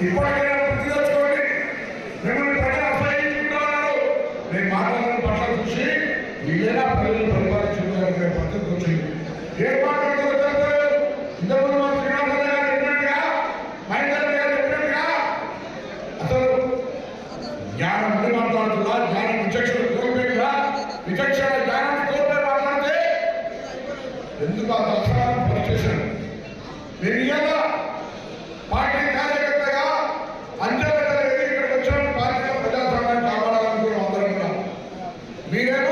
ఇప్పటికైనా గుర్తు తెచ్చుకోండి చూసి మీరేనా ప్రజలు పరిపాలించుకునే పట్ల చూసి ఏ మాట్లాడుతున్నారు ఇంతకుముందు మా శ్రీనివాసరావు విచక్షణ కోల్పోయిందా విచక్షణ ఎందుకు అంత అవసరం ఇచ్చారు నేను ఇవాళ పార్టీ కార్యకర్తగా అంజలి ఇక్కడికి వచ్చిన పార్టీ ప్రజాస్వామ్యాన్ని కాపాడాలనుకున్నాం అందరం కూడా. మీరేమో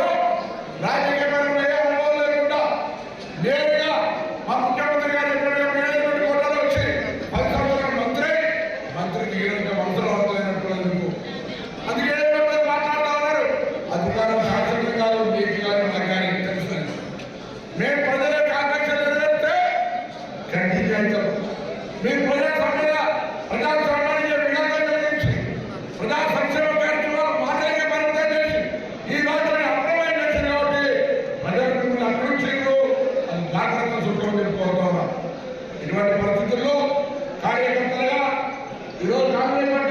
Agarre para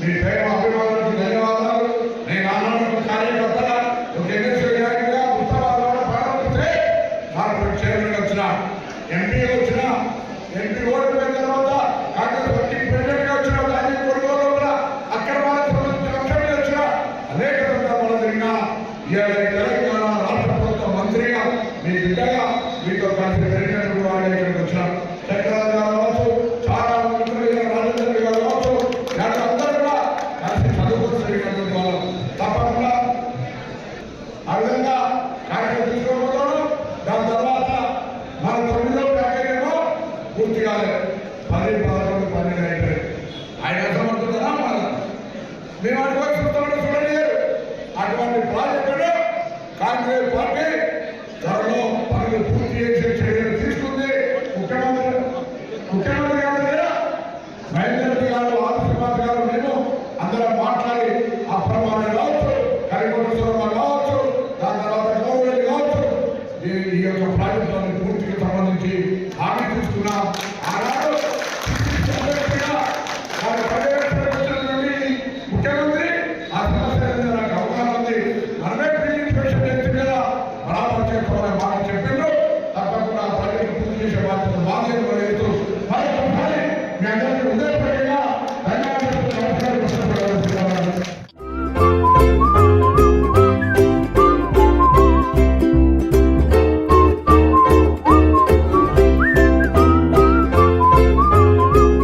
మీ ప్రేమ అభిమానులకు ధన్యవాదాలు. నేను ఆనాడు కార్యకర్త ఒక ఎన్ఎస్ఏ గారిగా ఉత్తరాలు ప్రారంభిస్తే ఎంపీ వచ్చిన ఎంపీ ఓడిపోయిన తర్వాత కాంగ్రెస్ పార్టీ ప్రెసిడెంట్గా వచ్చిన అక్కడ వాళ్ళ వచ్చిన అనేక సందర్భాలు జరిగిన ఇవాళ తెలంగాణ మంత్రిగా మీ బిడ్డగా మీతో కాదు పది పదకొండు పన్నెండు అయిపోయాయి ఆయన అర్థమవుతుందా మన మేము అటువంటి చూడండి అటువంటి ప్రాజెక్టును కాంగ్రెస్ పార్టీ জায়গা